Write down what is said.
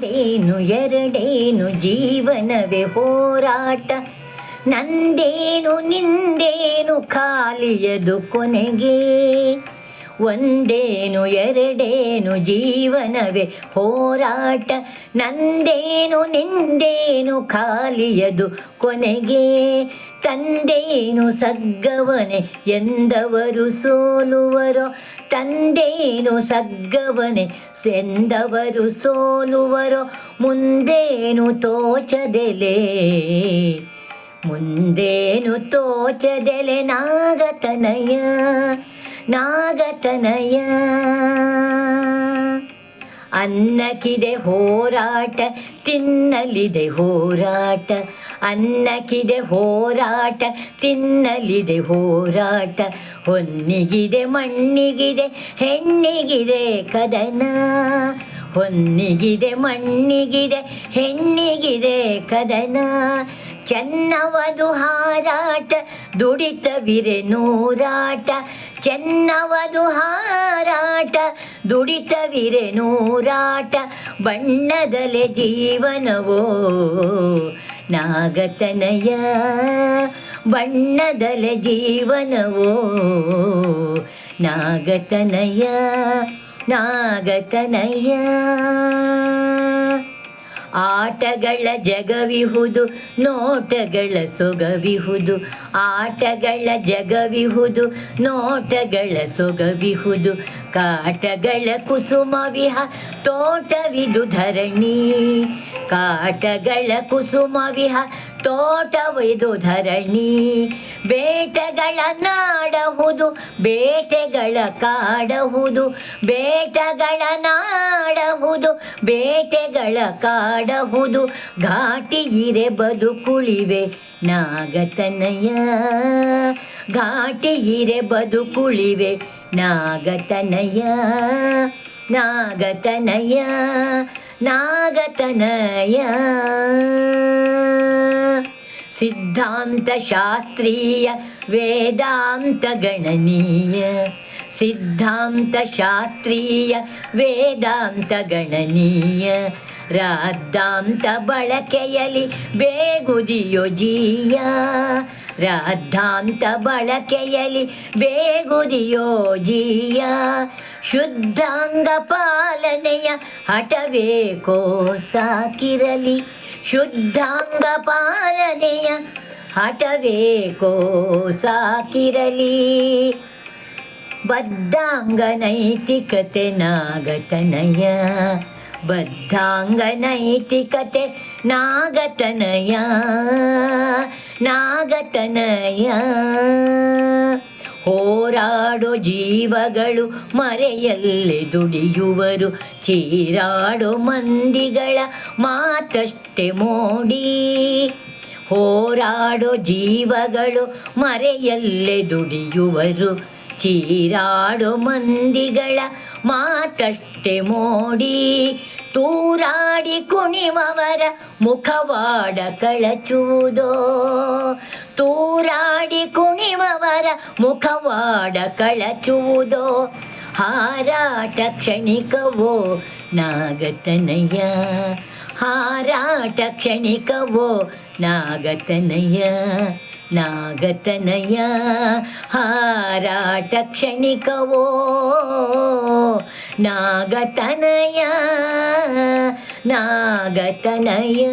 ಒಂದೇನು ಎರಡೇನು ಜೀವನವೇ ಹೋರಾಟ. ನಂದೇನು ನಿಂದೇನು ಖಾಲಿಯದು ಕೊನೆಗೆ. ಒಂದೇನು ಎರಡೇನು ಜೀವನವೇ ಹೋರಾಟ, ನಂದೇನು ನಿಂದೇನು ಖಾಲಿಯದು ಕೊನೆಗೆ, ತಂದೇನು ಸಗ್ಗವನೆ ಎಂದವರು ಸೋಲುವರೋ, ತಂದೇನು ಸಗ್ಗವನೆ ಎಂದವರು ಸೋಲುವರೋ, ಮುಂದೇನು ತೋಚದೆಲೆ ಮುಂದೇನು ತೋಚದೆಲೆ ನಾಗತನಯ. ನಾಗತನಯ. ಅನ್ನಕ್ಕಿದೆ ಹೋರಾಟ, ತಿನ್ನಲಿದೆ ಹೋರಾಟ. ಅನ್ನಕ್ಕಿದೆ ಹೋರಾಟ, ತಿನ್ನಲಿದೆ ಹೋರಾಟ. ಹೊನ್ನಿಗಿದೆ ಮಣ್ಣಿಗಿದೆ, ಹೆಣ್ಣಿಗಿದೆ ಕದನ. ಹೊನ್ನಿಗಿದೆ ಮಣ್ಣಿಗಿದೆ, ಹೆಣ್ಣಿಗಿದೆ ಕದನ. ಚೆನ್ನವದು ಹಾರಾಟ, ದುಡಿತವಿರೆ ನೂರಾಟ. ಚೆನ್ನವದು ಹಾರಾಟ ದುಡಿತವಿರೆ ನೂರಾಟ ಬಣ್ಣದಲೆ ಜೀವನವೋ ನಾಗತನಯ ಬಣ್ಣದಲೆ ಜೀವನವೋ ನಾಗತನಯ ನಾಗತನಯ. ಆಟಗಳ ಜಗವಿಹುದು ನೋಟಗಳ ಸೊಗವಿಹುದು. ಆಟಗಳ ಜಗವಿಹುದು ನೋಟಗಳ ಸೊಗವಿಹುದು. ಕಾಟಗಳ ಕುಸುಮವಿಹ ತೋಟವಿದು ಧರಣಿ. ಕಾಟಗಳ ಕುಸುಮವಿಹ ತೋಟವಿದು ಧರಣಿ, ಬೇಟಗಳ ನಾಡಹುದು, ಬೇಟೆಗಳ ಕಾಡಹುದು, ಬೇಟಗಳ ನಾಡಹುದು, ಬೇಟೆಗಳ ಕಾಡಹುದು, ಘಾಟಿ ಇರೆ ಬದುಕುಳಿವೆ ನಾಗತನಯ, ಘಾಟಿ ಇರೆ ಬದುಕುಳಿವೆ ನಾಗತನಯ ನಾಗತನಯ ನಾಗತನಯ. ಸಿದ್ಧಾಂತ ಶಾಸ್ತ್ರೀಯ ವೇದಾಂತ ಗಣನೀಯ. ಸಿದ್ಧಾಂತ ಶಾಸ್ತ್ರೀಯ ವೇದಾಂತ ಗಣನೀಯ. ರಾಧಾಂತ ಬಳಕೆಯಲಿ ಬೇಗುದಿಯೋ ಜೀಯ. ರಾಧಾಂತ ಬಳಕೆಯಲ್ಲಿ ಬೇಗುದಿಯೋ ಜೀಯ. ಶುದ್ಧಾಂಗ ಪಾಲನೆಯ ಹಠಬೇಕೋ ಸಾಕಿರಲಿ ಶುದ್ಧಾಂಗ ಪಾಲನೆಯ ಹಠಬೇಕೋ ಸಾಕಿರಲಿ. ಬದ್ಧಾಂಗ ನೈತಿಕತೆ ನಾಗತನಯ. ಬದ್ಧಾಂಗ ನೈತಿಕತೆ ನಾಗತನಯ. ನಾಗತನಯ. ಹೋರಾಡೋ ಜೀವಗಳು ಮರೆಯಲ್ಲೇ ದುಡಿಯುವರು. ಚೀರಾಡೋ ಮಂದಿಗಳ ಮಾತಷ್ಟೇ ಮೋಡಿ. ಹೋರಾಡೋ ಜೀವಗಳು ಮರೆಯಲ್ಲೇ ದುಡಿಯುವರು. ಚೀರಾಡೋ ಮಂದಿಗಳ ಮಾತಷ್ಟೇ ಮೋಡಿ. ತೂರಾಡಿ ಕುಣಿವವರ ಮುಖವಾಡ ಕಳಚುವುದೋ. ತೂರಾಡಿ ಕುಣಿವವರ ಮುಖವಾಡ ಕಳಚುವುದೋ. ಹಾರಾಟ ಕ್ಷಣಿಕವೋ ನಾಗತನಯ ಹಾರಾಟ ಕ್ಷಣಿಕವೋ ನಾಗತನಯ ನಾಗತನಯ ಹಾರಾಟ ಕ್ಷಣಿಕವೋ ನಾಗತನಯ ನಾಗತನಯ.